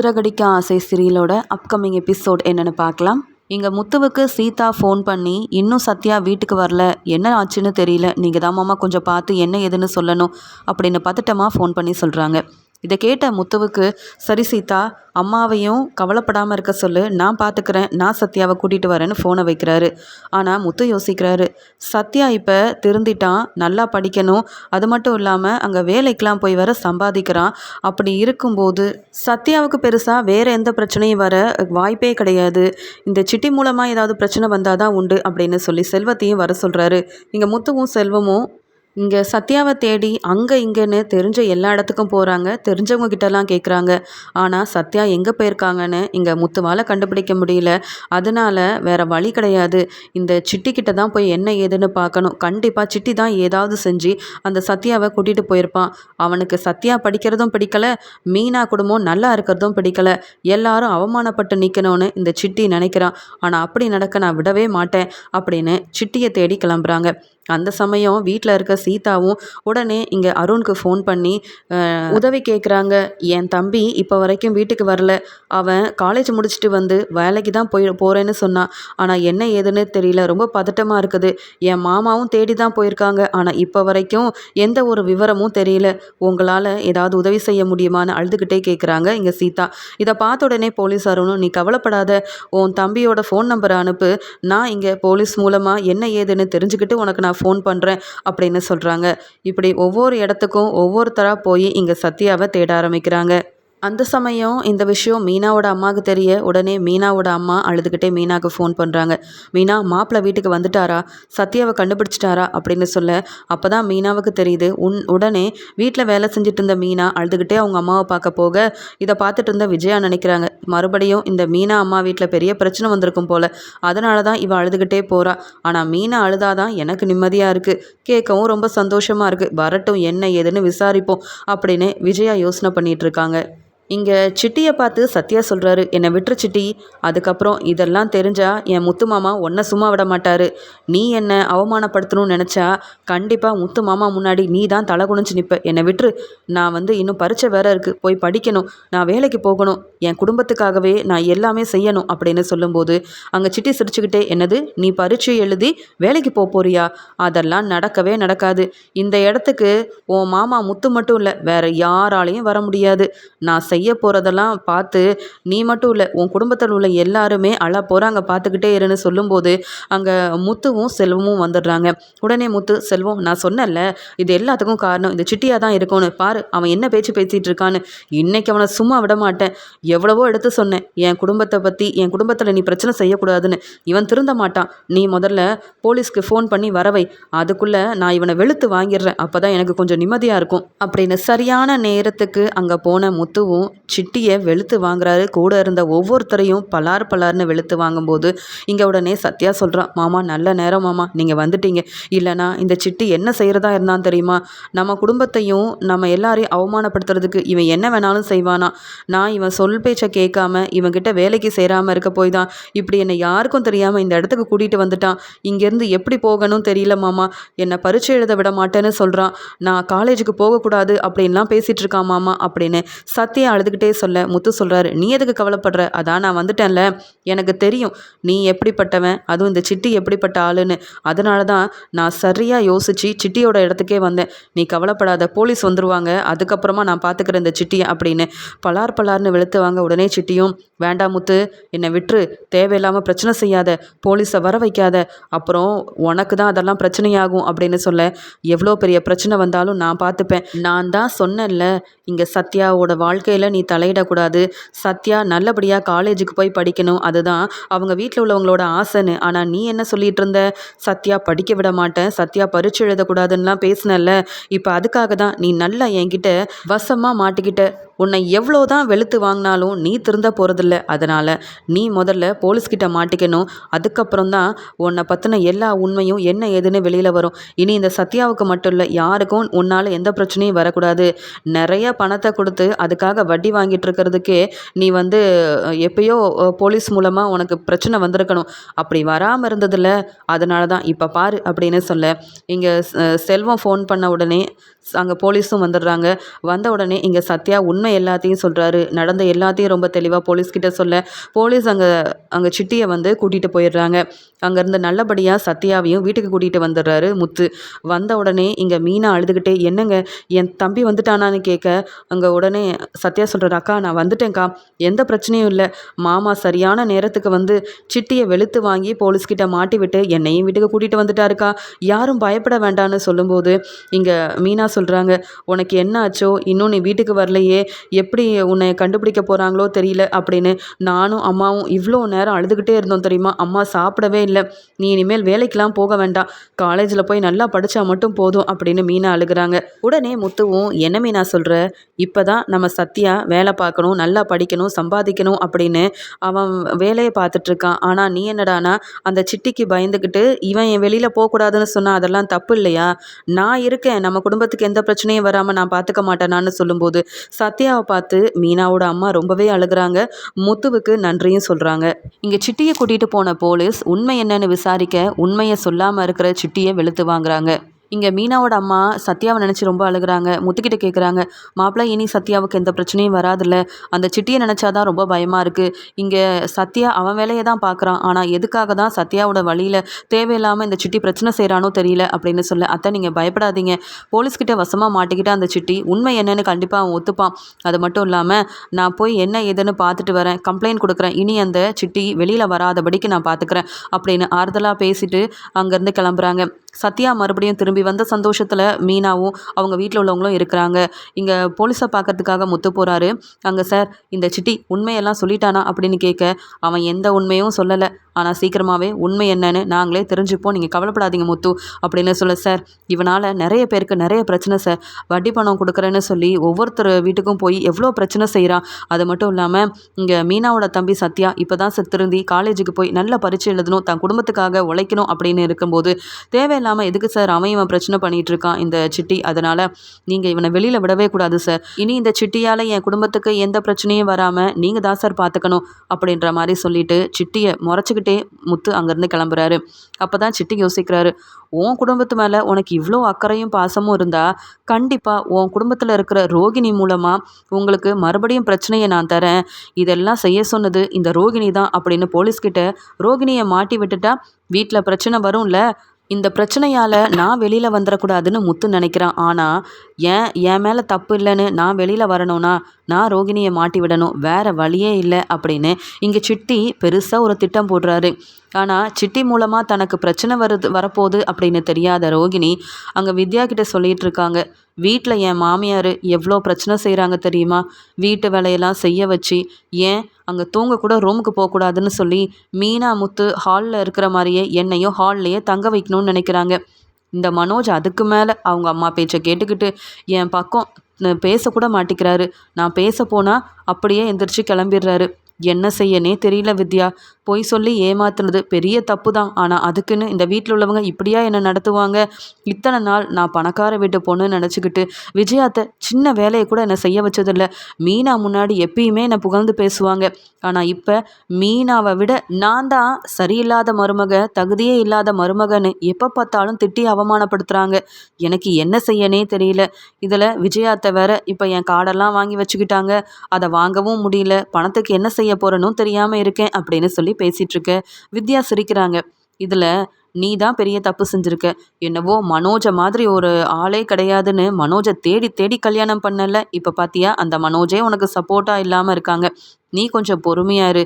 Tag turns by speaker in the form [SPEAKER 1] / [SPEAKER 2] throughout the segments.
[SPEAKER 1] சிறகடிக்க ஆசை சீரியலோட upcoming episode என்னென்னு பார்க்கலாம். இங்கே முத்துவுக்கு சீதா ஃபோன் பண்ணி இன்னும் சத்யா வீட்டுக்கு வரல என்ன ஆச்சுன்னு தெரியல நீங்கள் தான் மாமா கொஞ்சம் பார்த்து என்ன ஏதுன்னு சொல்லணும் அப்படின்னு பதட்டமாக ஃபோன் பண்ணி சொல்கிறாங்க இதை கேட்ட முத்துவுக்கு சரி சீதா அம்மாவையும் கவலைப்படாமல் இருக்க சொல்லு. நான் பார்த்துக்கிறேன் நான் சத்யாவை கூட்டிகிட்டு வரேன்னு ஃபோனை வைக்கிறாரு. ஆனால் முத்து யோசிக்கிறாரு. சத்யா இப்போ திருந்திட்டான். நல்லா படிக்கணும். அது மட்டும் இல்லாமல் அங்கே வேலைக்கெலாம் போய் வர சம்பாதிக்கிறான். அப்படி இருக்கும்போது சத்யாவுக்கு பெருசாக வேறு எந்த பிரச்சனையும் வர வாய்ப்பே கிடையாது. இந்த சிட்டி மூலமாக ஏதாவது பிரச்சனை வந்தால் தான் உண்டு அப்படின்னு சொல்லி செல்வத்தையும் வர சொல்கிறாரு இங்கே முத்துவும் செல்வமும் இங்கே சத்யாவை தேடி அங்கே இங்கேன்னு தெரிஞ்ச எல்லா இடத்துக்கும் போகிறாங்க தெரிஞ்சவங்க கிட்டலாம் கேட்குறாங்க ஆனால் சத்யா எங்கே போயிருக்காங்கன்னு இங்கே முத்துவால் கண்டுபிடிக்க முடியல. அதனால வேற வழி கிடையாது. இந்த சிட்டி கிட்ட தான் போய் என்ன ஏதுன்னு பார்க்கணும். கண்டிப்பாக சிட்டி தான் ஏதாவது செஞ்சு அந்த சத்யாவை கூட்டிகிட்டு போயிருப்பான் அவனுக்கு சத்யா படிக்கிறதும் பிடிக்கல. மீனா குடும்பம் நல்லா இருக்கிறதும் பிடிக்கல. எல்லாரும் அவமானப்பட்டு நிற்கணும்னு இந்த சிட்டி நினைக்கிறான் ஆனால் அப்படி நடக்க நான் விடவே மாட்டேன் அப்படின்னு சிட்டியை தேடி கிளம்புறாங்க. அந்த சமயம் வீட்டில் இருக்க சீதாவும் உடனே இங்கே அருணுக்கு ஃபோன் பண்ணி உதவி கேட்குறாங்க என் தம்பி இப்போ வரைக்கும் வீட்டுக்கு வரல. அவன் காலேஜ் முடிச்சுட்டு வந்து வேலைக்கு தான் போய் போகிறேன்னு சொன்னான் ஆனால் என்ன ஏதுன்னு தெரியல. ரொம்ப பதட்டமாக இருக்குது. என் மாமாவும் தேடி தான் போயிருக்காங்க. ஆனால் இப்போ வரைக்கும் எந்த ஒரு விவரமும் தெரியல. உங்களால் ஏதாவது உதவி செய்ய முடியுமான்னு அழுதுகிட்டே கேட்குறாங்க இங்கே சீதா. இதை பார்த்த உடனே போலீஸ் அருணும் நீ கவலைப்படாத. உன் தம்பியோட ஃபோன் நம்பரை அனுப்பு. நான் இங்கே போலீஸ் மூலமாக என்ன ஏதுன்னு தெரிஞ்சுக்கிட்டு உனக்கு நான் ஃபோன் பண்ணுறேன் அப்படின்னு சொல்கிறாங்க இப்படி ஒவ்வொரு இடத்துக்கும் ஒவ்வொருத்தராக போய் இங்கே சத்யாவை தேட ஆரம்பிக்கிறாங்க. அந்த சமயம் இந்த விஷயம் மீனாவோட அம்மாவுக்கு தெரிய உடனே மீனாவோட அம்மா அழுதுகிட்டே மீனாவுக்கு ஃபோன் பண்ணுறாங்க மீனா மாப்பிள்ளை வீட்டுக்கு வந்துட்டாரா? சத்யாவை கண்டுபிடிச்சிட்டாரா? அப்படின்னு சொல்ல அப்போ தான் மீனாவுக்கு தெரியுது உன் உடனே வீட்டில் வேலை செஞ்சுட்டு இருந்த மீனா அழுதுகிட்டே அவங்க அம்மாவை பார்க்க போக இதை பார்த்துட்டு இருந்த விஜயா நினைக்கிறாங்க. மறுபடியும் இந்த மீனா அம்மா வீட்டில் பெரிய பிரச்சனை வந்திருக்கும் போல் அதனால தான் இவள் அழுதுகிட்டே போகிறா ஆனால் மீனா அழுதாதான் எனக்கு நிம்மதியாக இருக்குது கேட்கவும் ரொம்ப சந்தோஷமாக இருக்குது வரட்டும் என்ன ஏதுன்னு விசாரிப்போம் அப்படின்னு விஜயா யோசனை பண்ணிகிட்ருக்காங்க இங்கே சிட்டியை பார்த்து சத்யா சொல்கிறாரு என்னை விட்டுரு சிட்டி. அதுக்கப்புறம் இதெல்லாம் தெரிஞ்சால் என் முத்து மாமா ஒன்றை சும்மா விட மாட்டார். நீ என்னை அவமானப்படுத்தணும்னு நினச்சா கண்டிப்பாக முத்து மாமா முன்னாடி நீ தான் தலை குனிஞ்சு நிற்ப என்னை விட்டுரு. நான் வந்து இன்னும் பரீட்சை வேற இருக்குது போய் படிக்கணும். நான் வேலைக்கு போகணும். என் குடும்பத்துக்காகவே நான் எல்லாமே செய்யணும் அப்படின்னு சொல்லும்போது அங்கே சிட்டி சிரிச்சுக்கிட்டே என்னது? நீ பரீட்சை எழுதி வேலைக்கு போக போறியா? அதெல்லாம் நடக்கவே நடக்காது. இந்த இடத்துக்கு உன் மாமா முத்து மட்டும் இல்லை வேற யாராலையும் வர முடியாது. நான் செய்ய செய்ய போகிறதெல்லாம் பார்த்து நீ மட்டும் இல்லை உன் குடும்பத்தில் உள்ள எல்லாருமே அழ போகிறாங்க பார்த்துக்கிட்டே இருன்னு சொல்லும்போது அங்கே முத்துவும் செல்வமும் வந்துடுறாங்க. உடனே முத்து செல்வம் நான் சொன்னேன்ல இது எல்லாத்துக்கும் காரணம் இந்த சிட்டியாக தான் இருக்கும்னு. பாரு அவன் என்ன பேச்சு பேசிகிட்டு இருக்கான்னு. இன்னைக்கு அவனை சும்மா விட மாட்டேன். எவ்வளவோ எடுத்து சொன்னேன். என் குடும்பத்தை பற்றி என் குடும்பத்தில் நீ பிரச்சனை செய்யக்கூடாதுன்னு. இவன் திருந்த மாட்டான். நீ முதல்ல போலீஸ்க்கு ஃபோன் பண்ணி வரவை அதுக்குள்ளே நான் இவனை வெளுத்து வாங்கிடுறேன். அப்போ தான் எனக்கு கொஞ்சம் நிம்மதியாக இருக்கும். அப்படின்னு சரியான நேரத்துக்கு அங்கே போன முத்துவும் சிட்டியை வெளுத்து வாங்குறாரு. கூட இருந்த ஒவ்வொருத்தரையும் பலார் பலார்னு வெளுத்து வாங்கும்போது இங்கே உடனே சத்யா சொல்கிறான் மாமா நல்ல நேரம் மாமா நீங்கள் வந்துட்டீங்க. இல்லைனா இந்த சிட்டி என்ன செய்கிறதா இருந்தான் தெரியுமா? நம்ம குடும்பத்தையும் நம்ம எல்லாரையும் அவமானப்படுத்துறதுக்கு இவன் என்ன வேணாலும் செய்வானா? நான் இவன் சொல் பேச்சை கேட்காம இவன்கிட்ட வேலைக்கு சேராமல் இருக்க போய் தான் இப்படி என்னை யாருக்கும் தெரியாமல் இந்த இடத்துக்கு கூட்டிகிட்டு வந்துட்டான். இங்கேருந்து எப்படி போகணும் தெரியல மாமா. என்னை பரீட்சை எழுத விட மாட்டேன்னு சொல்கிறான் நான் காலேஜுக்கு போகக்கூடாது அப்படின்லாம் பேசிகிட்டு இருக்கான் மாமா அப்படின்னு சத்யா அழுதுகிட்டே சொல்ல. முத்து சொல்கிறாரு நீ எதுக்கு கவலைப்படுற? அதான் நான் வந்துட்டேன்ல. எனக்கு தெரியும் நீ எப்படிப்பட்டவன் அதுவும் இந்த சிட்டி எப்படிப்பட்ட ஆளுன்னு. அதனால தான் நான் சரியாக யோசித்து சிட்டியோட இடத்துக்கே வந்தேன். நீ கவலைப்படாத போலீஸ் வந்துடுவாங்க அதுக்கப்புறமா நான் பார்த்துக்கிறேன் இந்த சிட்டியை அப்படின்னு பலார் பலார்னு வெளுத்துவாங்க உடனே சிட்டியும். வேண்டாம் முத்து என்னை விட்டுரு. தேவையில்லாமல் பிரச்சனை செய்யாத. போலீஸை வர வைக்காத. அப்புறம் உனக்கு தான் அதெல்லாம் பிரச்சனையாகும் அப்படின்னு சொல்ல. எவ்வளோ பெரிய பிரச்சனை வந்தாலும் நான் பார்த்துப்பேன் நான் தான் சொன்னேன்ல இங்கே சத்யாவோட வாழ்க்கையில் நீ தலையிடக்கூடாது. சத்யா நல்லபடியாக காலேஜுக்கு போய் படிக்கணும். அதுதான் அவங்க வீட்டில் உள்ளவங்களோட ஆசைன்னு. ஆனால் நீ என்ன சொல்லிட்டு இருந்த? சத்யா படிக்க விட மாட்டேன். சத்யா பரிச்சு எழுதக்கூடாதுன்னெலாம் பேசினல்ல இப்போ அதுக்காக தான் நீ நல்லா என்கிட்ட வசமாக மாட்டிக்கிட்ட. உன்னை எவ்வளோ தான் வெளுத்து வாங்கினாலும் நீ திருந்த போகிறதில்ல அதனால் நீ முதல்ல போலீஸ்கிட்ட மாட்டிக்கணும். அதுக்கப்புறம் தான் உன்னை பற்றின எல்லா உண்மையும் என்ன ஏதுன்னு வெளியில் வரும். இனி இந்த சத்யாவுக்கு மட்டும் இல்லை யாருக்கும் உன்னால் எந்த பிரச்சனையும் வரக்கூடாது. நிறைய பணத்தை கொடுத்து அதுக்காக வட்டி வாங்கிட்டு இருக்கிறதுக்கே நீ வந்து எப்பயோ போலீஸ் மூலமாக உனக்கு பிரச்சனை வந்திருக்கணும். அப்படி வராமல் இருந்ததில்ல அதனால தான் இப்போ பாரு அப்படின்னு சொல்ல. இங்கே செல்வம் ஃபோன் பண்ண உடனே அங்கே போலீஸும் வந்துடுறாங்க. வந்த உடனே இங்கே சத்யா உண்மை எல்லாத்தையும் சொல்கிறாரு நடந்த எல்லாத்தையும் ரொம்ப தெளிவாக போலீஸ்கிட்ட சொல்ல. போலீஸ் அங்கே அங்கே சிட்டியை வந்து கூட்டிகிட்டு போயிடுறாங்க. அங்கேருந்து நல்லபடியாக சத்யாவையும் வீட்டுக்கு கூட்டிகிட்டு வந்துடுறாரு முத்து. வந்த உடனே இங்கே மீனா அழுதுகிட்டே என்னங்க என் தம்பி வந்துட்டானான்னு கேட்க அங்கே உடனே சத்யா சொல்கிறார் அக்கா நான் வந்துட்டேன்க்கா. எந்த பிரச்சனையும் இல்லை. மாமா சரியான நேரத்துக்கு வந்து சிட்டியை வெளுத்து வாங்கி போலீஸ்கிட்ட மாட்டி விட்டு என்னையும் வீட்டுக்கு கூட்டிகிட்டு வந்துட்டாருக்கா. யாரும் பயப்பட வேண்டான்னு சொல்லும்போது இங்கே மீனா சொல்கிறாங்க உனக்கு என்ன ஆச்சோ? இன்னும் நீ வீட்டுக்கு வரலையே. எப்படி உன்னை கண்டுபிடிக்க போகிறாங்களோ தெரியல அப்படின்னு. நானும் அம்மாவும் இவ்வளோ நேரம் அழுதுகிட்டே இருந்தோம் தெரியுமா? அம்மா சாப்பிடவே இல்லை. நீ இனிமேல் வேலைக்கெலாம் போக வேண்டாம். காலேஜில் போய் நல்லா படித்தா மட்டும் போதும் அப்படின்னு மீனா அழுகுறாங்க. உடனே முத்துவும் என்ன மீனா சொல்கிற இப்போ தான் நம்ம சத்யா வேலை பார்க்கணும் நல்லா படிக்கணும் சம்பாதிக்கணும் அப்படின்னு அவன் வேலையை பார்த்துட்ருக்கான். ஆனால் நீ என்னடானா அந்த சிட்டிக்கு பயந்துக்கிட்டு இவன் என் வெளியில் போகக்கூடாதுன்னு சொன்னால் அதெல்லாம் தப்பு இல்லையா? நான் இருக்கேன் நம்ம குடும்பத்துக்கு எந்த பிரச்சனையும் வராமல் நான் பார்த்துக்க மாட்டேனான்னு சொல்லும்போது சத்யாவை பார்த்து மீனாவோட அம்மா ரொம்பவே அழுகுறாங்க. முத்துவுக்கு நன்றியும் சொல்கிறாங்க இங்கே சிட்டியை கூட்டிகிட்டு போன போலீஸ் உண்மை என்னன்னு விசாரிக்க உண்மையை சொல்லாமல் இருக்கிற சிட்டியை வெளுத்து வாங்குறாங்க. இங்கே மீனாவோட அம்மா சத்யாவை நினச்சி ரொம்ப அழுகுறாங்க. முத்துக்கிட்ட கேட்குறாங்க மாப்பிள்ளை இனி சத்யாவுக்கு எந்த பிரச்சனையும் வராதுல்ல. அந்த சிட்டியை நினச்சாதான் ரொம்ப பயமாக இருக்குது இங்கே சத்யா அவன் வேலையை தான் பார்க்குறான் ஆனால் எதுக்காக தான் சத்யாவோட வழியில் தேவையில்லாமல் இந்த சிட்டி பிரச்சனை செய்கிறானோ தெரியல அப்படின்னு சொல்ல. அத்தை நீங்கள் பயப்படாதீங்க. போலீஸ்கிட்ட வசமாக மாட்டிக்கிட்ட அந்த சிட்டி. உண்மை என்னன்னு கண்டிப்பாக அவன் ஒத்துப்பான். அது மட்டும் இல்லாமல் நான் போய் என்ன ஏதுன்னு பார்த்துட்டு வரேன். கம்ப்ளைண்ட் கொடுக்குறேன். இனி அந்த சிட்டி வெளியில் வராதபடிக்கு நான் பார்த்துக்கிறேன் அப்படின்னு ஆறுதலாக பேசிட்டு அங்கேருந்து கிளம்புறாங்க. சத்யா மறுபடியும் திரும்பி வந்த சந்தோஷத்தில் மீனாவும் அவங்க வீட்டில் உள்ளவங்களும் இருக்கிறாங்க. இங்கே போலீஸை பார்க்கறதுக்காக முத்து போகிறாரு அங்கே சார் இந்த சிட்டி உண்மையெல்லாம் சொல்லிட்டானா அப்படின்னு கேட்க அவன் எந்த உண்மையும் சொல்லலை. ஆனால் சீக்கிரமாகவே உண்மை என்னன்னு நாங்களே தெரிஞ்சுப்போம். நீங்கள் கவலைப்படாதீங்க முத்து அப்படின்னு சொல்ல சார் இவனால் நிறைய பேருக்கு நிறைய பிரச்சனை சார். வட்டி பணம் கொடுக்குறேன்னு சொல்லி ஒவ்வொருத்தர் வீட்டுக்கும் போய் எவ்வளோ பிரச்சனை செய்கிறான் அது மட்டும் இல்லாமல் இங்கே மீனாவோட தம்பி சத்யா இப்போ தான் சார் திருந்தி காலேஜுக்கு போய் நல்ல பரீட்சை எழுதணும் தன் குடும்பத்துக்காக உழைக்கணும் அப்படின்னு இருக்கும்போது தேவையில்லாமல் எதுக்கு சார் அவன் இவன் பிரச்சனை பண்ணிகிட்டு இருக்கான் இந்த சிட்டி? அதனால் நீங்கள் இவனை வெளியில் விடவே கூடாது சார். இனி இந்த சிட்டியால் என் குடும்பத்துக்கு எந்த பிரச்சனையும் வராமல் நீங்கள் தான் சார் பார்த்துக்கணும் அப்படின்ற மாதிரி சொல்லிட்டு சிட்டியை முறைச்சிக்கிட்டு முத்து அங்கேருந்து கிளம்புறாரு. அப்போ தான் சிட்டி யோசிக்கிறாரு. உன் குடும்பத்து மேலே உனக்கு இவ்வளோ அக்கறையும் பாசமும் இருந்தால் கண்டிப்பாக உன் குடும்பத்தில் இருக்கிற ரோகிணி மூலமாக உங்களுக்கு மறுபடியும் பிரச்சனையை நான் தரேன். இதெல்லாம் செய்ய சொன்னது இந்த ரோகிணி தான் அப்படின்னு போலீஸ்கிட்ட ரோகிணியை மாட்டி விட்டுட்டா வீட்டில் பிரச்சனை வரும்ல? இந்த பிரச்சனையால் நான் வெளியில் வந்துடக்கூடாதுன்னு முத்து நினைக்கிறான். ஆனால் ஏன் என் மேலே தப்பு இல்லைன்னு நான் வெளியில் வரணும்னா நான் ரோகிணியை மாட்டி விடணும். வேறு வழியே இல்லை அப்படின்னு இங்கே சிட்டி பெருசாக ஒரு திட்டம் போடுறாரு. ஆனால் சிட்டி மூலமாக தனக்கு பிரச்சனை வருது வரப்போகுது அப்படின்னு தெரியாத ரோகிணி அங்கே வித்யா கிட்ட சொல்லிகிட்டு இருக்காங்க. வீட்டில் என் மாமியார் எவ்வளோ பிரச்சனை செய்கிறாங்க தெரியுமா? வீட்டு வேலையெல்லாம் செய்ய வச்சு ஏன் அங்கே தூங்கக்கூட ரூமுக்கு போகக்கூடாதுன்னு சொல்லி மீனா முத்து ஹாலில் இருக்கிற மாதிரியே என்னையும் ஹால்லையே தங்க வைக்கணும்னு நினைக்கிறாங்க. இந்த மனோஜ் அதுக்கு மேலே அவங்க அம்மா பேச்சை கேட்டுக்கிட்டு என் பக்கம் பேசக்கூட மாட்டிக்கிறாரு. நான் பேச போனால் அப்படியே எந்திரிச்சு கிளம்பிடுறாரு. என்ன செய்யனே தெரியல வித்யா. பொய் சொல்லி ஏமாத்துனது பெரிய தப்பு தான் ஆனால் அதுக்குன்னு இந்த வீட்டில் உள்ளவங்க இப்படியா என்னை நடத்துவாங்க? இத்தனை நாள் நான் பணக்கார வீட்டு பொண்ணுன்னு நினச்சிக்கிட்டு விஜயாத்தை சின்ன வேலையை கூட என்னை செய்ய வச்சதில்ல. மீனா முன்னாடி எப்பயுமே என்னை புகழ்ந்து பேசுவாங்க. ஆனால் இப்போ மீனாவை விட நான் தான் சரியில்லாத மருமக தகுதியே இல்லாத மருமகன்னு எப்போ பார்த்தாலும் திட்டி அவமானப்படுத்துகிறாங்க எனக்கு என்ன செய்யனே தெரியல. இதில் விஜயாத்தை வேற இப்போ என் கார்டெல்லாம் வாங்கி வச்சுக்கிட்டாங்க. அதை வாங்கவும் முடியல. பணத்துக்கு என்ன செய்ய போறனும் தெரியாமல் இருக்கேன் அப்படின்னு சொல்லி பேசிகிட்டு இருக்க வித்யா சிரிக்கிறாங்க. இதில் நீ தான் பெரிய தப்பு செஞ்சுருக்க. என்னவோ மனோஜை மாதிரி ஒரு ஆளே கிடையாதுன்னு மனோஜை தேடி தேடி கல்யாணம் பண்ணல. இப்போ பார்த்தியா அந்த மனோஜே உனக்கு சப்போர்ட்டாக இல்லாமல் இருக்காங்க. நீ கொஞ்சம் பொறுமையாக இரு.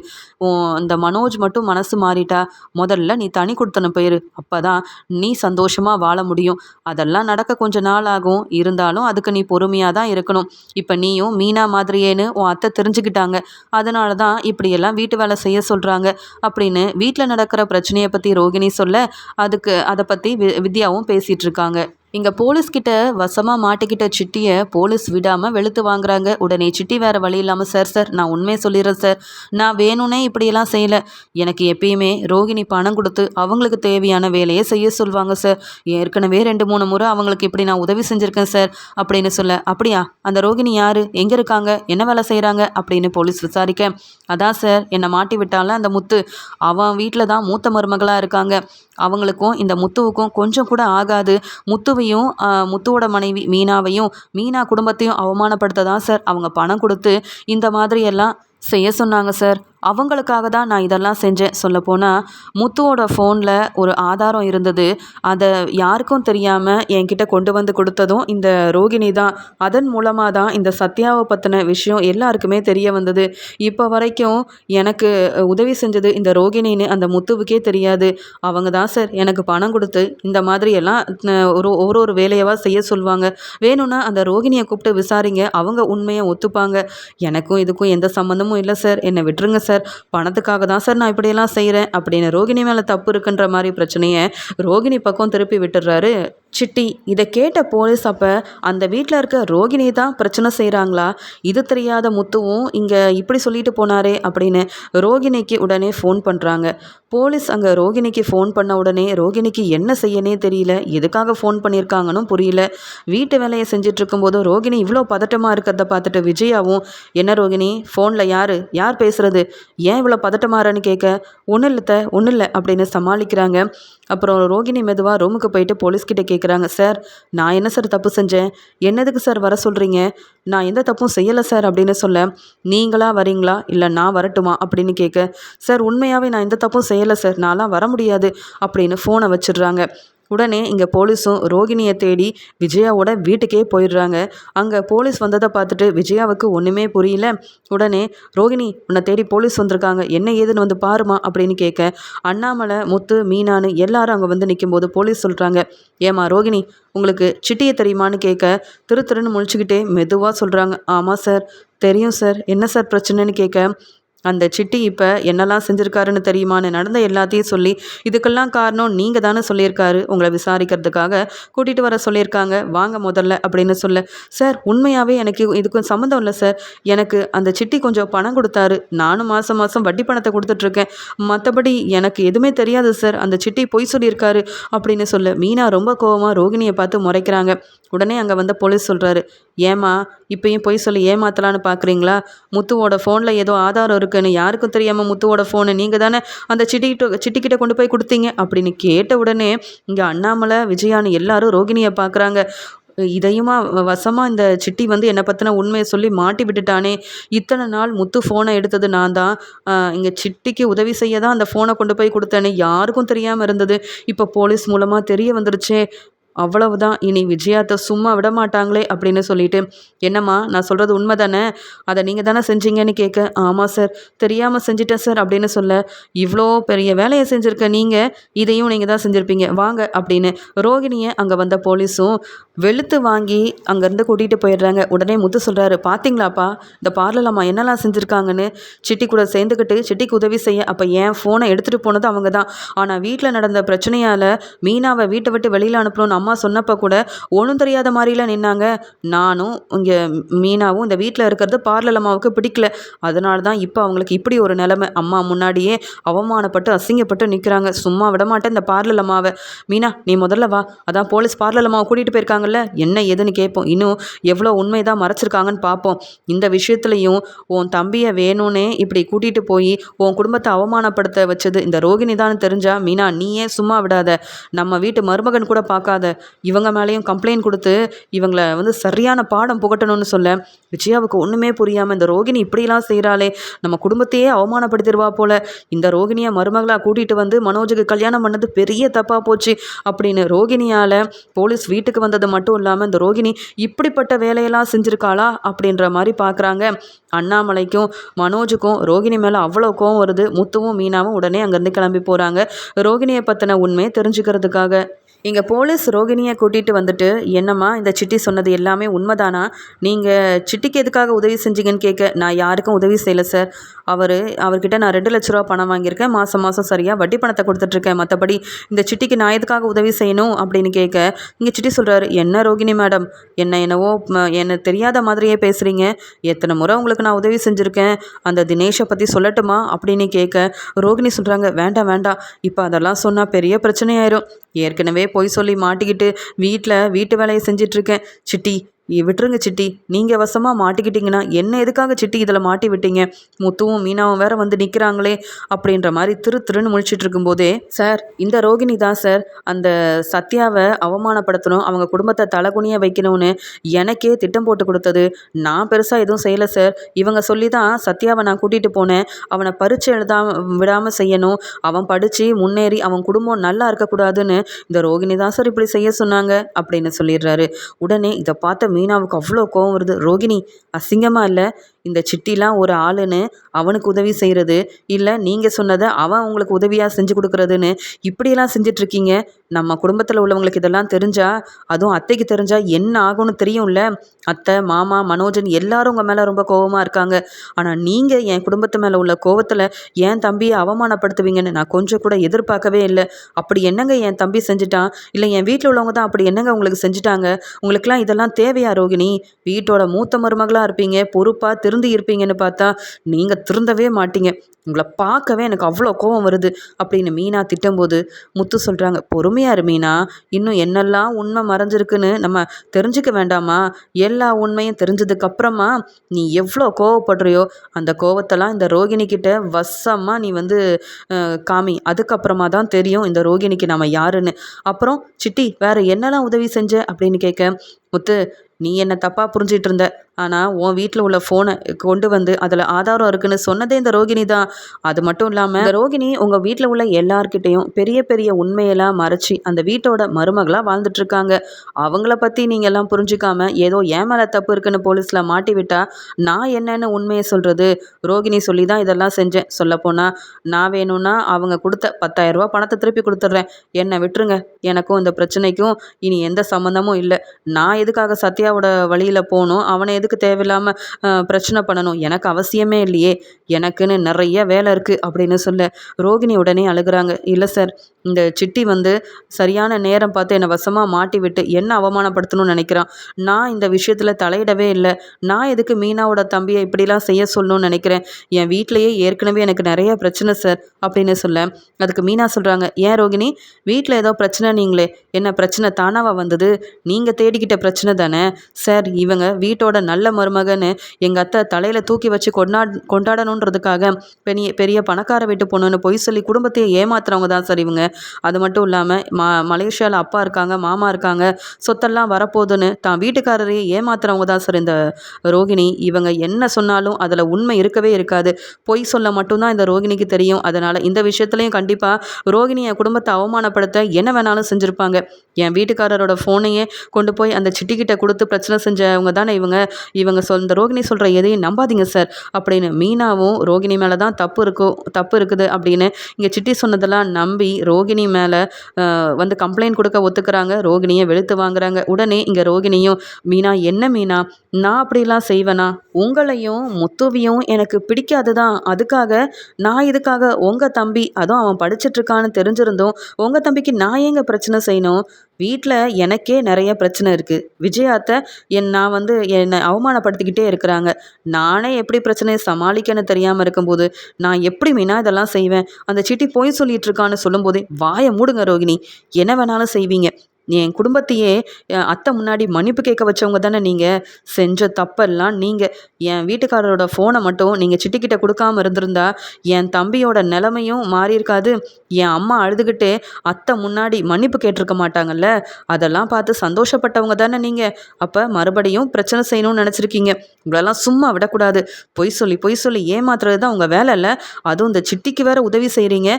[SPEAKER 1] இந்த மனோஜ் மட்டும் மனசு மாறிட்டா முதல்ல நீ தனி கொடுத்தனம் போயிரு அப்போ தான் நீ சந்தோஷமாக வாழ முடியும். அதெல்லாம் நடக்க கொஞ்ச நாள் ஆகும். இருந்தாலும் அதுக்கு நீ பொறுமையாக தான் இருக்கணும். இப்போ நீயும் மீனா மாதிரியேன்னு உன் அத்தை தெரிஞ்சுக்கிட்டாங்க. அதனால தான் இப்படியெல்லாம் வீட்டு வேலை செய்ய சொல்கிறாங்க அப்படின்னு வீட்டில் நடக்கிற பிரச்சனையை பற்றி ரோகிணி சொல்ல அதுக்கு அதை பற்றி வி வித்யாவும் பேசிகிட்டு இருக்காங்க. இங்கே போலீஸ்கிட்ட வசமாக மாட்டிக்கிட்ட சிட்டியை போலீஸ் விடாமல் வெளுத்து வாங்குறாங்க. உடனே சிட்டி வேறு வழி இல்லாமல் சார் சார் நான் உண்மையை சொல்லிடுறேன் சார். நான் வேணும்னே இப்படியெல்லாம் செய்யலை. எனக்கு எப்பயுமே ரோகிணி பணம் கொடுத்து அவங்களுக்கு தேவையான வேலையை செய்ய சொல்லுவாங்க சார். ஏற்கனவே ரெண்டு மூணு முறை அவங்களுக்கு இப்படி நான் உதவி செஞ்சுருக்கேன் சார் அப்படின்னு சொல்ல அப்படியா? அந்த ரோகிணி யார்? எங்கே இருக்காங்க? என்ன வேலை செய்கிறாங்க அப்படின்னு போலீஸ் விசாரிக்க அதான் சார். என்னை மாட்டி விட்டால அந்த முத்து அவன் வீட்டில் தான் மூத்த மருமகளாக இருக்காங்க. அவங்களுக்கும் இந்த முத்துவுக்கும் கொஞ்சம் கூட ஆகாது. முத்துவையும் முத்துவோட மனைவி மீனாவையும் மீனா குடும்பத்தையும் அவமானப்படுத்த தான் சார். அவங்க பணம் கொடுத்து இந்த மாதிரி எல்லாம் செய்ய சொன்னாங்க சார். அவங்களுக்காக தான் நான் இதெல்லாம் செஞ்சேன். சொல்லப்போனால் முத்துவோட ஃபோனில் ஒரு ஆதாரம் இருந்தது. அதை யாருக்கும் தெரியாமல் என்கிட்ட கொண்டு வந்து கொடுத்ததும் இந்த ரோகிணி தான். அதன் மூலமாக தான் இந்த சத்யாவை பற்றின விஷயம் எல்லாருக்குமே தெரிய வந்தது. இப்போ வரைக்கும் எனக்கு உதவி செஞ்சது இந்த ரோகிணின்னு அந்த முத்துவுக்கே தெரியாது. அவங்க தான் சார் எனக்கு பணம் கொடுத்து இந்த மாதிரி எல்லாம் ஒரு ஒரு ஒரு வேலையவா செய்ய சொல்லுவாங்க வேணும்னா அந்த ரோகிணியை கூப்பிட்டு விசாரிங்க. அவங்க உண்மையை ஒத்துப்பாங்க. எனக்கும் இதுக்கும் எந்த சம்மந்தமும் இல்லை சார். என்னை விட்டுருங்க சார். சார். பணத்துக்காக தான் சார் நான் இப்படியெல்லாம் செய்கிறேன் அப்படின்னு ரோகிணி மேலே தப்பு இருக்குன்ற மாதிரி பிரச்சனையை ரோகிணி பக்கம் திருப்பி விட்டுடுறாரு சிட்டி இதை கேட்ட போலீஸ் அப்போ அந்த வீட்டில் இருக்க ரோகிணி தான் பிரச்சனை செய்கிறாங்களா இது தெரியாத முத்துவும் இங்கே இப்படி சொல்லிட்டு போனாரே அப்படின்னு ரோகிணிக்கு உடனே ஃபோன் பண்ணுறாங்க போலீஸ் அங்கே ரோகிணிக்கு ஃபோன் பண்ண உடனே ரோகிணிக்கு என்ன செய்யனே தெரியல. எதுக்காக ஃபோன் பண்ணியிருக்காங்கன்னு புரியல. வீட்டு வேலையை செஞ்சுட்டு இருக்கும்போது ரோகிணி இவ்வளோ பதட்டமாக இருக்கிறத பார்த்துட்டு விஜயாவும் என்ன ரோகிணி ஃபோனில் யார்? யார் பேசுகிறது ஏன் இவ்வளோ பதட்டமாறன்னு கேட்க ஒன்றும் இல்லை ஒன்றும் இல்லை அப்படின்னு சமாளிக்கிறாங்க. அப்புறம் ரோகிணி மெதுவாக ரூமுக்கு போயிட்டு போலீஸ்கிட்ட கேட்க கேட்குறாங்க சார் நான் என்ன சார் தப்பு செஞ்சேன்? என்னதுக்கு சார் வர சொல்கிறீங்க நான் எந்த தப்பும் செய்யலை சார் அப்படின்னு சொல்ல நீங்களா வரீங்களா? இல்லை நான் வரட்டுமா? அப்படின்னு கேட்க சார் உண்மையாகவே நான் எந்த தப்பும் செய்யலை சார். நான்லாம் வர முடியாது அப்படின்னு ஃபோனை வச்சிடுறாங்க. உடனே இங்கே போலீஸும் ரோகிணியை தேடி விஜயாவோட வீட்டுக்கே போயிடுறாங்க. அங்கே போலீஸ் வந்ததை பார்த்துட்டு விஜயாவுக்கு ஒன்றுமே புரியல. உடனே ரோகிணி உன்னை தேடி போலீஸ் வந்திருக்காங்க. என்ன ஏதுன்னு வந்து பாருமா அப்படின்னு கேட்க அண்ணாமலை முத்து மீனானு எல்லாரும் அங்கே வந்து நிற்கும்போது போலீஸ் சொல்கிறாங்க ஏமா ரோகிணி உங்களுக்கு சிட்டியை தெரியுமான்னு கேட்க திரு திருன்னு முழிச்சுக்கிட்டே மெதுவாக சொல்கிறாங்க ஆமாம் சார். தெரியும் சார். என்ன சார் பிரச்சனைன்னு கேட்க அந்த சிட்டி இப்போ என்னெல்லாம் செஞ்சுருக்காருன்னு தெரியுமான்னு நடந்த எல்லாத்தையும் சொல்லி இதுக்கெல்லாம் காரணம் நீங்கள் தானே சொல்லியிருக்காரு. உங்களை விசாரிக்கிறதுக்காக கூட்டிகிட்டு வர சொல்லியிருக்காங்க. வாங்க முதல்ல அப்படின்னு சொல்ல. சார் உண்மையாகவே எனக்கு இதுக்கும் சம்மந்தம் இல்லை சார். எனக்கு அந்த சிட்டி கொஞ்சம் பணம் கொடுத்தாரு. நானும் மாதம் மாதம் வட்டி பணத்தை கொடுத்துட்ருக்கேன். மற்றபடி எனக்கு எதுவுமே தெரியாது சார். அந்த சிட்டி பொய் சொல்லியிருக்காரு அப்படின்னு சொல்ல. மீனா ரொம்ப கோவமாக ரோகிணியை பார்த்து முறைக்கிறாங்க. உடனே அங்கே வந்த போலீஸ் சொல்கிறாரு ஏமா இப்பயும் பொய் சொல்லி ஏமாத்தலான்னு பார்க்குறீங்களா முத்துவோட ஃபோனில் ஏதோ ஆதாரம் இருக்குன்னு யாருக்கும் தெரியாமல் முத்துவோட ஃபோனு நீங்கள் தானே அந்த சிட்டிக்கிட்ட சிட்டிக்கிட்ட கொண்டு போய் கொடுத்தீங்க? அப்படின்னு கேட்ட உடனே இங்கே அண்ணாமலை விஜயான்னு எல்லாரும் ரோகிணியை பார்க்குறாங்க இதையுமா வசமாக இந்த சிட்டி வந்து என்னை பற்றின உண்மையை சொல்லி மாட்டி விட்டுட்டானே? இத்தனை நாள் முத்து ஃபோனை எடுத்தது நான் தான். இங்கே சிட்டிக்கு உதவி செய்ய தான் அந்த ஃபோனை கொண்டு போய் கொடுத்தேனே யாருக்கும் தெரியாமல் இருந்தது. இப்போ போலீஸ் மூலமாக தெரிய வந்துருச்சே. அவ்வளவுதான். இனி விஜயாத்தை சும்மா விட மாட்டாங்களே அப்படின்னு சொல்லிட்டு என்னம்மா நான் சொல்கிறது உண்மை தானே அதை நீங்கள் தானே செஞ்சீங்கன்னு கேட்க ஆமாம் சார் தெரியாமல் செஞ்சிட்டேன் சார் அப்படின்னு சொல்ல இவ்வளோ பெரிய வேலையை செஞ்சுருக்க நீங்கள் இதையும் நீங்கள் தான் செஞ்சுருப்பீங்க வாங்க அப்படின்னு ரோகிணியை அங்கே வந்த போலீஸும் வெளுத்து வாங்கி அங்கேருந்து கூட்டிகிட்டு போயிடுறாங்க. உடனே முத்து சொல்கிறாரு பார்த்தீங்களாப்பா இந்த பார்லர் அம்மா என்னெல்லாம் செஞ்சுருக்காங்கன்னு? சிட்டி கூட சேர்ந்துக்கிட்டு சிட்டிக்கு உதவி செய்ய. அப்போ என் ஃபோனை எடுத்துகிட்டு போனது அவங்க தான் ஆனால் வீட்டில் நடந்த பிரச்சனையால் மீனாவை வீட்டை விட்டு வெளியில் அனுப்பணும்னு அம்மா சொன்னப்போ கூட ஒன்றும் தெரியாத மாதிரிலாம் நின்னாங்க. நானும் இங்கே மீனாவும் இந்த வீட்டில் இருக்கிறது பார்லர் அம்மாவுக்கு பிடிக்கல. அதனால தான் இப்போ அவங்களுக்கு இப்படி ஒரு நிலமை. அம்மா முன்னாடியே அவமானப்பட்டு அசிங்கப்பட்டு நிற்கிறாங்க சும்மா விட மாட்டேன் இந்த பார்லர் அம்மாவை. மீனா நீ முதல்ல வா. அதான் போலீஸ் பார்லர் அம்மாவை கூட்டிகிட்டு போயிருக்காங்கல்ல? என்ன ஏதுன்னு கேட்போம். இன்னும் எவ்வளோ உண்மை தான் மறைச்சிருக்காங்கன்னு பார்ப்போம். இந்த விஷயத்துலையும் உன் தம்பியை வேணும்னே இப்படி கூட்டிகிட்டு போய் உன் குடும்பத்தை அவமானப்படுத்த வச்சது இந்த ரோகிணி தான் தெரிஞ்சா மீனா நீயே சும்மா விடாத. நம்ம வீட்டு மருமகன் கூட பார்க்காத. இவங்க மேலேயும் கம்ப்ளைண்ட் கொடுத்து இவங்களை வந்து சரியான பாடம் புகட்டணும்னு சொல்ல விஜயாவுக்கு ஒன்றுமே புரியாமல் இந்த ரோகிணி இப்படிலாம் செய்கிறாளே நம்ம குடும்பத்தையே அவமானப்படுத்திடுவா போல இந்த ரோகிணியை மருமகளாக கூட்டிகிட்டு வந்து மனோஜுக்கு கல்யாணம் பண்ணது பெரிய தப்பாக போச்சு அப்படின்னு ரோகிணியால் போலீஸ் வீட்டுக்கு வந்தது மட்டும் இல்லாமல் இந்த ரோகிணி இப்படிப்பட்ட வேலையெல்லாம் செஞ்சுருக்காளா அப்படின்ற மாதிரி பார்க்குறாங்க அண்ணாமலைக்கும் மனோஜுக்கும் ரோகிணி மேலே அவ்வளோ கோவம் வருது. முத்துவும் மீனாவும் உடனே அங்கேருந்து கிளம்பி போகிறாங்க ரோகிணியை பற்றின உண்மையை தெரிஞ்சுக்கிறதுக்காக. இங்கே போலீஸ் ரோகிணியை கூட்டிகிட்டு வந்துட்டு என்னம்மா இந்த சிட்டி சொன்னது எல்லாமே உண்மைதானா? நீங்கள் சிட்டிக்கு எதுக்காக உதவி செஞ்சீங்கன்னு கேட்க நான் யாருக்கும் உதவி செய்யலை சார். அவர் அவர்கிட்ட நான் ரெண்டு லட்ச ரூபா பணம் வாங்கியிருக்கேன். மாதம் மாதம் சரியாக வட்டி பணத்தை கொடுத்துட்ருக்கேன். மற்றபடி இந்த சிட்டிக்கு நான் எதுக்காக உதவி செய்யணும்? அப்படின்னு கேட்க இங்கே சிட்டி சொல்கிறாரு என்ன ரோகிணி மேடம்? என்ன என்னவோ என்ன தெரியாத மாதிரியே பேசுகிறீங்க எத்தனை முறை உங்களுக்கு நான் உதவி செஞ்சுருக்கேன். அந்த தினேஷை பற்றி சொல்லட்டுமா? அப்படின்னு கேட்க ரோகிணி சொல்கிறாங்க வேண்டாம் வேண்டாம். இப்போ அதெல்லாம் சொன்னால் பெரிய பிரச்சனையாயிரும். ஏற்கனவே பொய் சொல்லி மாட்டிக்கிட்டு வீட்டில் வீட்டு வேலையை செஞ்சிட்ருக்கேன். சிட்டி விட்டுருங்க சிட்டி. நீங்கள் வசமாக மாட்டிக்கிட்டீங்கன்னா என்ன எதுக்காக சிட்டி இதில் மாட்டி விட்டீங்க? முத்துவும் மீனாவும் வேற வந்து நிற்கிறாங்களே அப்படின்ற மாதிரி திரு திருன்னு முழிச்சிட்டு இருக்கும்போதே சார் இந்த ரோகிணி தான் சார். அந்த சத்யாவை அவமானப்படுத்தணும். அவங்க குடும்பத்தை தலைகுனிய வைக்கணும்னு எனக்கே திட்டம் போட்டு கொடுத்தது. நான் பெருசாக எதுவும் செய்யலை சார். இவங்க சொல்லி தான் சத்யாவை நான் கூட்டிகிட்டு போனேன். அவனை பரீட்சை எழுதா விடாமல் செய்யணும். அவன் படித்து முன்னேறி அவன் குடும்பம் நல்லா இருக்கக்கூடாதுன்னு இந்த ரோகிணி தான் சார் இப்படி செய்ய சொன்னாங்க அப்படின்னு சொல்லிடுறாரு. உடனே இதை பார்த்த மீனாவுக்கு அவ்வளோ கோவம் வருது. ரோகிணி அசிங்கமாக இல்லை. இந்த சிட்டிலாம் ஒரு ஆளுன்னு அவனுக்கு உதவி செய்கிறது இல்லை நீங்கள் சொன்னதை அவன் உங்களுக்கு உதவியாக செஞ்சு கொடுக்குறதுன்னு இப்படியெல்லாம் செஞ்சிட்ருக்கீங்க. நம்ம குடும்பத்தில் உள்ளவங்களுக்கு இதெல்லாம் தெரிஞ்சா அதுவும் அத்தைக்கு தெரிஞ்சால் என்ன ஆகும்னு தெரியும்ல? அத்தை மாமா மனோஜன் எல்லாரும் உங்கள் மேலே ரொம்ப கோவமாக இருக்காங்க. ஆனால் நீங்கள் என் குடும்பத்து மேலே உள்ள கோவத்தில் என் தம்பியை அவமானப்படுத்துவீங்கன்னு நான் கொஞ்சம் கூட எதிர்பார்க்கவே இல்லை. அப்படி என்னங்க என் தம்பி செஞ்சுட்டான்? இல்லை என் வீட்டில் உள்ளவங்க தான் அப்படி என்னங்க உங்களுக்கு செஞ்சுட்டாங்க? உங்களுக்குலாம் இதெல்லாம் தேவையா ரோகிணி? வீட்டோட மூத்த மருமகளாக இருப்பீங்க பொறுப்பாக திருந்தி இருப்பீங்கன்னு பார்த்தா நீங்கள் திருந்தவே மாட்டீங்க. உங்களை பார்க்கவே எனக்கு அவ்வளோ கோவம் வருது அப்படின்னு மீனா திட்டும்போது முத்து சொல்கிறாங்க பொறுமையாகரு மீனா. இன்னும் என்னெல்லாம் உண்மை மறைஞ்சிருக்குன்னு நம்ம தெரிஞ்சுக்க வேண்டாமா? எல்லா உண்மையும் தெரிஞ்சதுக்கப்புறமா நீ எவ்வளோ கோவப்படுறியோ அந்த கோவத்தெல்லாம் இந்த ரோகிணிக்கிட்ட வசமாக நீ வந்து காமி. அதுக்கப்புறமா தான் தெரியும் இந்த ரோகிணிக்கு நம்ம யாருன்னு. அப்புறம் சிட்டி வேறு என்னெல்லாம் உதவி செஞ்ச? அப்படின்னு கேட்க முத்து நீ என்ன தப்பாக புரிஞ்சிட்டு இருந்த? ஆனால் உன் வீட்டில் உள்ள ஃபோனை கொண்டு வந்து அதில் ஆதாரம் இருக்குன்னு சொன்னதே இந்த ரோகிணி தான். அது மட்டும் இல்லாமல் இந்த ரோகிணி உங்கள் வீட்டில் உள்ள எல்லார்கிட்டேயும் பெரிய பெரிய உண்மையெல்லாம் மறைச்சி அந்த வீட்டோட மருமகளாக வாழ்ந்துட்டுருக்காங்க அவங்கள பற்றி நீங்கள் எல்லாம் புரிஞ்சுக்காம ஏதோ ஏன் மேலே தப்பு இருக்குன்னு போலீஸில் மாட்டி விட்டா நான் என்னென்னு உண்மையை சொல்கிறது ரோகிணி சொல்லி தான் இதெல்லாம் செஞ்சேன். சொல்லப்போனால் நான் வேணும்னா அவங்க கொடுத்த பத்தாயிரம் பணத்தை திருப்பி கொடுத்துட்றேன். என்னை விட்டுருங்க. எனக்கும் இந்த பிரச்சனைக்கும் இனி எந்த சம்மந்தமும் இல்லை. நான் எதுக்காக சத்யாவோட வழியில் போகணும் அவனை எதுக்கு தேவையில்லாமல் பிரச்சனை பண்ணணும்? எனக்கு அவசியமே இல்லையே. எனக்குன்னு நிறைய வேலை இருக்குது அப்படின்னு சொல்ல ரோகிணி உடனே அழுகுறாங்க. இல்லை சார் இந்த சிட்டி வந்து சரியான நேரம் பார்த்து என்னை வசமாக மாட்டி விட்டு என்ன அவமானப்படுத்தணும்னு நினைக்கிறான்? நான் இந்த விஷயத்தில் தலையிடவே இல்லை. நான் எதுக்கு மீனாவோட தம்பியை இப்படிலாம் செய்ய சொல்லணும்னு நினைக்கிறேன்? என் வீட்டிலையே ஏற்கனவே எனக்கு நிறைய பிரச்சனை சார் அப்படின்னு சொல்ல. அதுக்கு மீனா சொல்கிறாங்க ஏன் ரோகிணி? வீட்டில் ஏதோ பிரச்சனை நீங்களே. என்ன பிரச்சனை தானாவாக வந்தது? நீங்கள் தேடிக்கிட்ட பிரச்சனை தானே? சார் இவங்க வீட்டோட நல்ல மருமகன்னு எங்கள் அத்தை தலையில் தூக்கி வச்சு கொண்டா கொண்டாடணுன்றதுக்காக பெரிய பெரிய பணக்கார வீட்டு பொண்ணுன்னு பொய் சொல்லி குடும்பத்தையே ஏமாத்துறவங்க தான் சார் இவங்க. அது மட்டும் இல்லாமல் மா மலேசியாவில் அப்பா இருக்காங்க மாமா இருக்காங்க சொத்தெல்லாம் வரப்போகுதுன்னு தான் வீட்டுக்காரரையே ஏமாத்துறவங்க தான் சார் இந்த ரோகிணி. இவங்க என்ன சொன்னாலும் அதில் உண்மை இருக்கவே இருக்காது. பொய் சொல்ல மட்டும்தான் இந்த ரோகிணிக்கு தெரியும். அதனால் இந்த விஷயத்துலையும் கண்டிப்பாக ரோகிணி என் குடும்பத்தை அவமானப்படுத்த என்ன வேணாலும் செஞ்சுருப்பாங்க. என் வீட்டுக்காரரோட ஃபோனையே கொண்டு போய் அந்த சிட்டிக்கிட்ட கொடுத்து பிரச்சனை செஞ்சவங்க தானே இவங்க. இவங்க சொல் இந்த ரோகிணி சொல்கிற எதையும் நம்பாதீங்க சார் அப்படின்னு மீனாவும் ரோகிணி மேலே தான் தப்பு இருக்கும் தப்பு இருக்குது அப்படின்னு இங்கே சிட்டி சொன்னதெல்லாம் நம்பி ரோகிணி மேலே வந்து கம்ப்ளைண்ட் கொடுக்க ஒத்துக்கிறாங்க ரோகிணியை வெளுத்து வாங்குறாங்க. உடனே இங்கே ரோகிணியும் மீனா என்ன மீனா? நான் அப்படிலாம் செய்வேனா? உங்களையும் முத்துவியும் எனக்கு பிடிக்காது தான் அதுக்காக நான் இதுக்காக உங்கள் தம்பி அதுவும் அவன் படிச்சிட்டு இருக்கான்னு உங்கள் தம்பிக்கு நான் ஏங்க பிரச்சனை செய்யணும்? வீட்டில் எனக்கே நிறைய பிரச்சனை இருக்குது விஜயாத்தை என் நான் வந்து என்னை அவமானப்படுத்திக்கிட்டே இருக்கிறாங்க. நானே எப்படி பிரச்சனையை சமாளிக்கன்னு தெரியாமல் இருக்கும்போது நான் எப்படி மீனா இதெல்லாம் செய்வேன்? அந்த சிட்டி போய் சொல்லிட்டு இருக்கான்னு சொல்லும்போதே வாயை மூடுங்க ரோகிணி. என்ன வேணாலும் செய்வீங்க. என் குடும்பத்தையே அத்தை முன்னாடி மன்னிப்பு கேட்க வச்சவங்க தானே நீங்கள் செஞ்ச தப்பெல்லாம் நீங்கள் என் வீட்டுக்காரரோட ஃபோனை மட்டும் நீங்கள் சிட்டிக்கிட்ட கொடுக்காம இருந்திருந்தா என் தம்பியோட நிலைமையும் மாறியிருக்காது. என் அம்மா அழுதுகிட்டே அத்தை முன்னாடி மன்னிப்பு கேட்டிருக்க மாட்டாங்கல்ல? அதெல்லாம் பார்த்து சந்தோஷப்பட்டவங்க தானே நீங்கள் அப்போ மறுபடியும் பிரச்சனை செய்யணும்னு நினச்சிருக்கீங்க. உங்களெல்லாம் சும்மா விடக்கூடாது. பொய் சொல்லி பொய் சொல்லி ஏமாத்துறது தான் உங்கள் வேலை இல்லை? அதுவும் இந்த சிட்டிக்கு வேற உதவி செய்கிறீங்க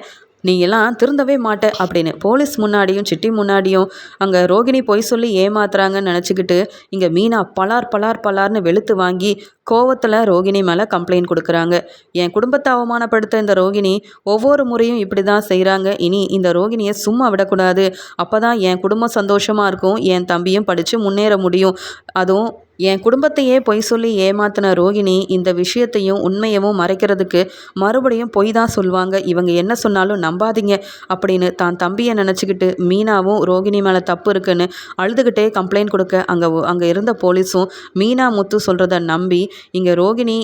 [SPEAKER 1] நீயெல்லாம் திருந்தவே மாட்ட அப்படின்னு போலீஸ் முன்னாடியும் சிட்டி முன்னாடியும் அங்கே ரோகிணி பொய் சொல்லி ஏமாத்துறாங்கன்னு நினச்சிக்கிட்டு இங்கே மீனா பலார் பலார் பலார்னு வெளுத்து வாங்கி கோவத்தில் ரோகிணி மேலே கம்ப்ளைண்ட் கொடுக்குறாங்க. என் குடும்பத்தை அவமானப்படுத்த இந்த ரோகிணி ஒவ்வொரு முறையும் இப்படி தான் செய்கிறாங்க இனி இந்த ரோகிணியை சும்மா விடக்கூடாது. அப்போ தான் என் குடும்பம் சந்தோஷமாக இருக்கும். என் தம்பியும் படித்து முன்னேற முடியும். அதுவும் என் குடும்பத்தையே பொய் சொல்லி ஏமாத்தின ரோகிணி இந்த விஷயத்தையும் உண்மையவும் மறைக்கிறதுக்கு மறுபடியும் பொய் தான் சொல்லுவாங்க இவங்க என்ன சொன்னாலும் நம்பாதீங்க அப்படின்னு தான் தம்பியை நினச்சிக்கிட்டு மீனாவும் ரோகிணி மேலே தப்பு இருக்குன்னு அழுதுகிட்டே கம்ப்ளைண்ட் கொடுக்க அங்கே அங்கே இருந்த போலீஸும் மீனா முத்து சொல்கிறத நம்பி இங்கே ரோகிணி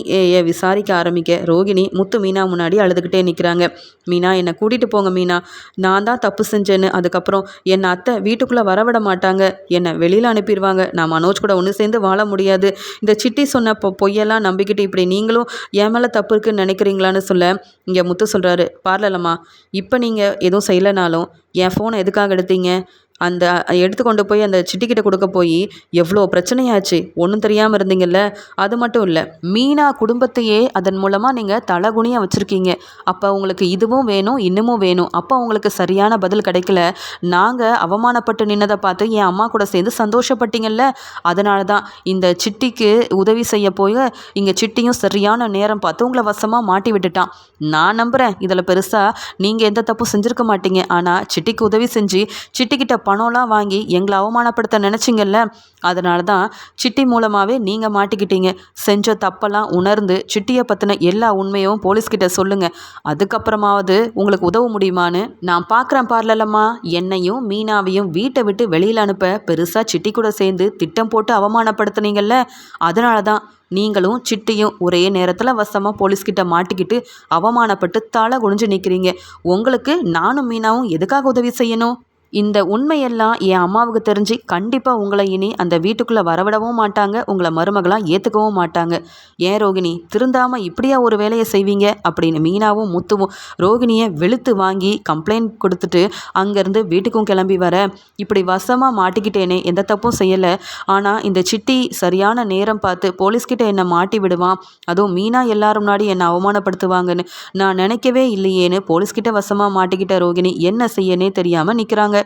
[SPEAKER 1] விசாரிக்க ஆரம்பிக்க ரோகிணி முத்து மீனா முன்னாடி அழுதுகிட்டே நிற்கிறாங்க மீனா என்னை கூட்டிகிட்டு போங்க மீனா. நான் தான் தப்பு செஞ்சேன்னு அதுக்கப்புறம் என்னை அத்தை வீட்டுக்குள்ளே வரவிட மாட்டாங்க. என்னை வெளியில் அனுப்பிடுவாங்க. நான் மனோஜ் கூட ஒன்று சேர்ந்து வாழ முடியாது. இந்த சிட்டி சொன்ன பொ பொய்யெல்லாம் நம்பிக்கிட்டு இப்படி நீங்களும் என் மேலே தப்பு இருக்குன்னு நினைக்கிறீங்களான்னு சொல்ல இங்கே முத்து சொல்கிறாரு பார்லலம்மா இப்போ நீங்கள் எதுவும் செய்யலைனாலும் என் ஃபோனை எதுக்காக எடுத்தீங்க? அந்த எடுத்து கொண்டு போய் அந்த சிட்டிக்கிட்ட கொடுக்க போய் எவ்வளோ பிரச்சனையாச்சு? ஒன்றும் தெரியாமல் இருந்தீங்கல்ல? அது மட்டும் இல்லை மீனா குடும்பத்தையே அதன் மூலமாக நீங்கள் தலகுனியாக வச்சுருக்கீங்க. அப்போ உங்களுக்கு இதுவும் வேணும் இன்னமும் வேணும். அப்போ உங்களுக்கு சரியான பதில் கிடைக்கல. நாங்கள் அவமானப்பட்டு நின்னதை பார்த்து என் அம்மா கூட சேர்ந்து சந்தோஷப்பட்டீங்கல்ல? அதனால தான் இந்த சிட்டிக்கு உதவி செய்ய போய் இங்கே சிட்டியும் சரியான நேரம் பார்த்து உங்களை வசமாக மாட்டி விட்டுட்டான். நான் நம்புகிறேன் இதில் பெருசாக நீங்கள் எந்த தப்பும் செஞ்சுருக்க மாட்டீங்க. ஆனால் சிட்டிக்கு உதவி செஞ்சு சிட்டிக்கிட்ட பணம்லாம் வாங்கி எங்களை அவமானப்படுத்த நினச்சிங்கல்ல? அதனால தான் சிட்டி மூலமாகவே நீங்கள் மாட்டிக்கிட்டீங்க. செஞ்ச தப்பெல்லாம் உணர்ந்து சிட்டியை பற்றின எல்லா உண்மையும் போலீஸ்கிட்ட சொல்லுங்கள் அதுக்கப்புறமாவது உங்களுக்கு உதவ முடியுமான்னு நான் பார்க்குறேன் பார்லலம்மா. என்னையும் மீனாவையும் வீட்டை விட்டு வெளியில் அனுப்ப பெருசாக சிட்டி கூட சேர்ந்து திட்டம் போட்டு அவமானப்படுத்துனீங்கல்ல? அதனால தான் நீங்களும் சிட்டியும் ஒரே நேரத்தில் வசமாக போலீஸ்கிட்ட மாட்டிக்கிட்டு அவமானப்பட்டு தலை குனிஞ்சு நிற்கிறீங்க உங்களுக்கு நானும் மீனாவும் எதுக்காக உதவி செய்யணும்? இந்த உண்மையெல்லாம் என் அம்மாவுக்கு தெரிஞ்சு கண்டிப்பாக உங்களை இனி அந்த வீட்டுக்குள்ளே வரவிடவும் மாட்டாங்க உங்களை மருமகளாக ஏற்றுக்கவும் மாட்டாங்க. ஏன் ரோகிணி திருந்தாமல் இப்படியா ஒரு வேலையை செய்வீங்க? அப்படின்னு மீனாவும் முத்துவும் ரோகிணியை வெளுத்து வாங்கி கம்ப்ளைண்ட் கொடுத்துட்டு அங்கேருந்து வீட்டுக்கும் கிளம்பி வர இப்படி வசமாக மாட்டிக்கிட்டேனே எந்த தப்பும் செய்யலை. ஆனால் இந்த சிட்டி சரியான நேரம் பார்த்து போலீஸ்கிட்ட என்னை மாட்டி விடுவான். அதுவும் மீனா எல்லாரும் முன்னாடி என்னை அவமானப்படுத்துவாங்கன்னு நான் நினைக்கவே இல்லையேன்னு போலீஸ்கிட்ட வசமாக மாட்டிக்கிட்ட ரோகிணி என்ன செய்யனே தெரியாமல் நிற்கிறாங்க